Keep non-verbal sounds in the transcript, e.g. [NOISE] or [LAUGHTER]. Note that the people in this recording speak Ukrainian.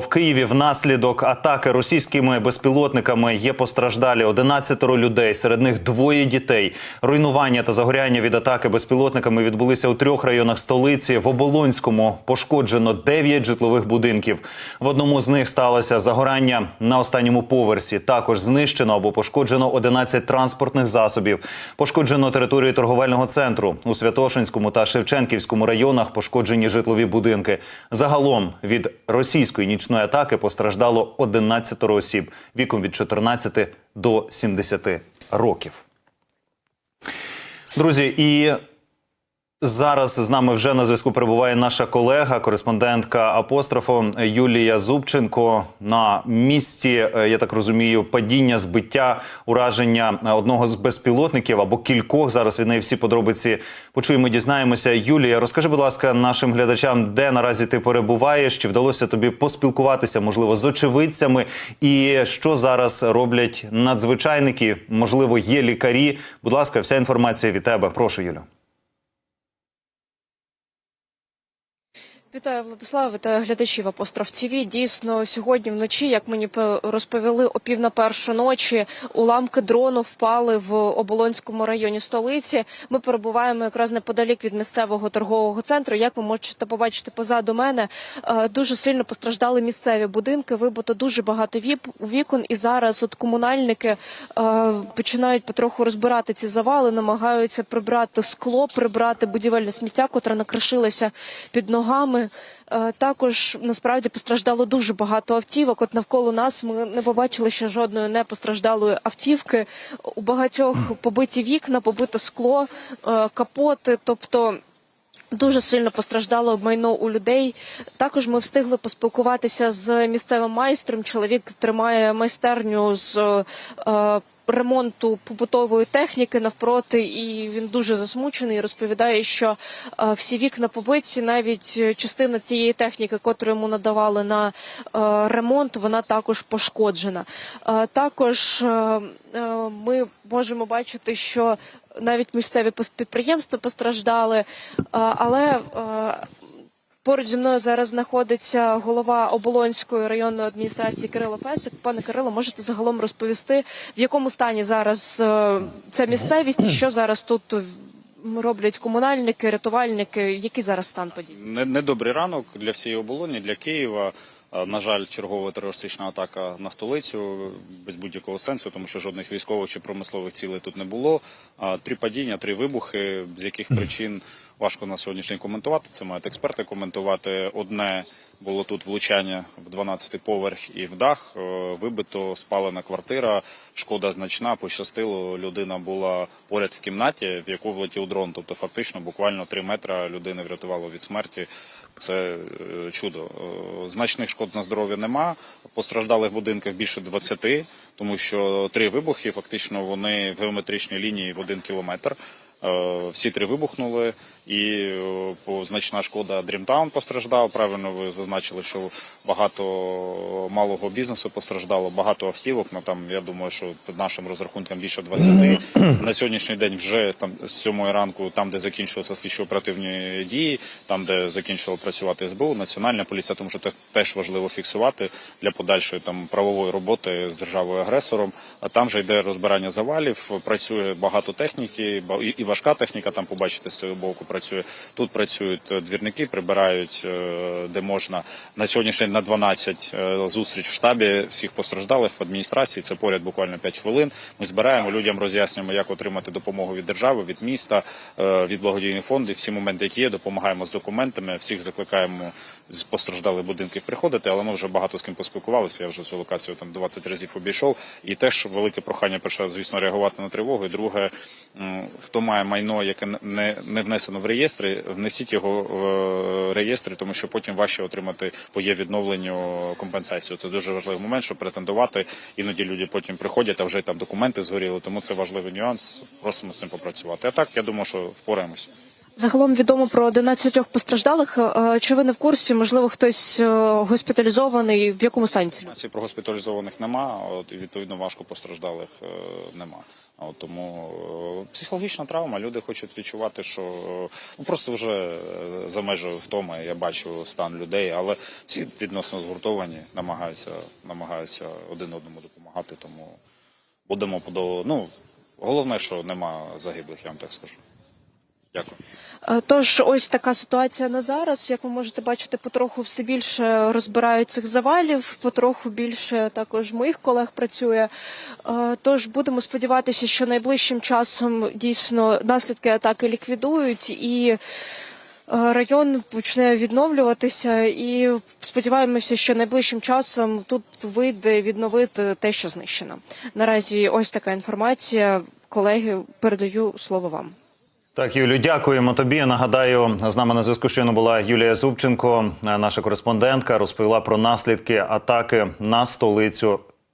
В Києві внаслідок атаки російськими безпілотниками є постраждалі 11 людей. Серед них двоє дітей. Руйнування та загоряння від атаки безпілотниками відбулися у трьох районах столиці. В Оболонському пошкоджено 9 житлових будинків. В одному з них сталося загорання на останньому поверсі. Також знищено або пошкоджено 11 транспортних засобів. Пошкоджено територію торговельного центру у Святошинському та Шевченківському районах. Пошкоджені житлові будинки. Загалом від російської нічної атаки постраждало 11 осіб віком від 14 до 70 років. Друзі, і зараз з нами вже на зв'язку перебуває наша колега, кореспондентка апострофу Юлія Зубченко на місці. е, Я так розумію, падіння, збиття, ураження одного з безпілотників або кількох. Зараз від неї всі подробиці почуємо. Дізнаємося. Юлія, розкажи, будь ласка, нашим глядачам, де наразі ти перебуваєш? Чи вдалося тобі поспілкуватися, можливо, з очевидцями? І що зараз роблять надзвичайники? Можливо, є лікарі. Будь ласка, вся інформація від тебе. Прошу, Юлю. Вітаю, Владислав, вітаю глядачів Апостроф ТВ. Дійсно, сьогодні вночі, як мені розповіли, о пів на першу ночі уламки дрону впали в Оболонському районі столиці. Ми перебуваємо якраз неподалік від місцевого торгового центру. Як ви можете побачити позаду мене, е, дуже сильно постраждали місцеві будинки. Вибито дуже багато вікон, і зараз от комунальники е, починають потроху розбирати ці завали, намагаються прибрати скло, прибрати будівельне сміття, котре накришилося під ногами. Е, Також насправді постраждало дуже багато автівок. От навколо нас ми не побачили ще жодної не постраждалої автівки. У багатьох побиті вікна, побите скло, е, капоти. Тобто Дуже сильно постраждало майно у людей. Також ми встигли поспілкуватися з місцевим майстром. Чоловік тримає майстерню з е, ремонту побутової техніки навпроти, і він дуже засмучений. і Розповідає, що е, всі вікна побиті, навіть частина цієї техніки, котру йому надавали на е, ремонт, вона також пошкоджена. Е, також е, е, ми можемо бачити, що навіть місцеві підприємства постраждали, е, але е, поруч зі мною зараз знаходиться голова Оболонської районної адміністрації Кирило Фесик. Пане Кирило, можете загалом розповісти, в якому стані зараз е, ця місцевість, що зараз тут роблять комунальники, рятувальники? Який зараз стан подій? Не- Недобрий ранок для всієї оболоні, для Києва. Е, На жаль, чергова терористична атака на столицю без будь-якого сенсу, тому що жодних військових чи промислових цілей тут не було. Три падіння, три вибухи, з яких причин важко на сьогоднішній коментувати. Це мають експерти коментувати. Одне було тут влучання в 12-й поверх і в дах. Е, Вибито, спалена квартира. Шкода значна, пощастило. Людина була поряд в кімнаті, в яку влетів дрон. Тобто, фактично, буквально 3 метри людини врятувало від смерті. Це е, чудо. Е, Значних шкод на здоров'я нема. Постраждалих будинках більше 20, тому що три вибухи, фактично, вони в геометричній лінії в один кілометр. Е, Всі три вибухнули, і е, значна шкода Дрімтаун постраждав. Правильно ви зазначили, що багато малого бізнесу постраждало, багато автівок. Ну там я думаю, що під нашим розрахунком більше 20. [CLEARS THROAT] На сьогоднішній день вже там з 7 ранку, там де закінчилися слідчо-оперативні дії, там де закінчило працювати СБУ, Національна поліція, тому що це теж важливо фіксувати для подальшої там правової роботи з державою агресором. А там вже йде розбирання завалів. Працює багато техніки, і важка техніка. Там побачите з цього боку працює. Тут працюють е, двірники, прибирають е, де можна. На сьогоднішній день на 12 е, зустріч в штабі всіх постраждалих в адміністрації. Це поряд буквально 5 хвилин. Ми збираємо людям, роз'яснюємо, як отримати допомогу від держави, від міста, від благодійних фондів. Всі моменти, які є, допомагаємо з документами. Всіх закликаємо з постраждалих будинків приходити, але ми вже багато з ким поспілкувалися. Я вже цю локацію там 20 разів обійшов. І теж велике прохання перше, звісно, реагувати на тривогу. І друге, хто має майно, яке не, не внесено в реєстри, внесіть його в е, реєстри, тому що потім важче отримати по є відновленню компенсацію. Це дуже важливий момент, щоб претендувати. Іноді люди потім приходять, а вже там документи згоріли. Тому це важливий нюанс. Просимо з цим попрацювати. А так я думаю, що впораємося. Загалом відомо про 11 постраждалих. Е, Чи ви не в курсі? Можливо, хтось е, госпіталізований? В якому стані ці? Інформації про госпіталізованих нема, відповідно важко постраждалих е, нема. От, тому е, психологічна травма. Люди хочуть відчувати, що е, ну просто вже е, за межою втоми я бачу стан людей, але всі відносно згуртовані, намагаються, намагаються один одному допомагати. Тому будемо подолу. Ну головне, що нема загиблих, я вам так скажу. Дякую. Е, Тож ось така ситуація на зараз. Як ви можете бачити, потроху все більше розбирають цих завалів, потроху більше також моїх колег працює. Е, Тож будемо сподіватися, що найближчим часом дійсно наслідки атаки ліквідують і. е, Район почне відновлюватися, і сподіваємося, що найближчим часом тут вийде відновити те, що знищено. Наразі ось така інформація. Колеги, передаю слово вам. Так, Юлю, дякуємо тобі. Нагадаю, з нами на зв'язку щойно була Юлія Зубченко, наша кореспондентка, розповіла про наслідки атаки на столицю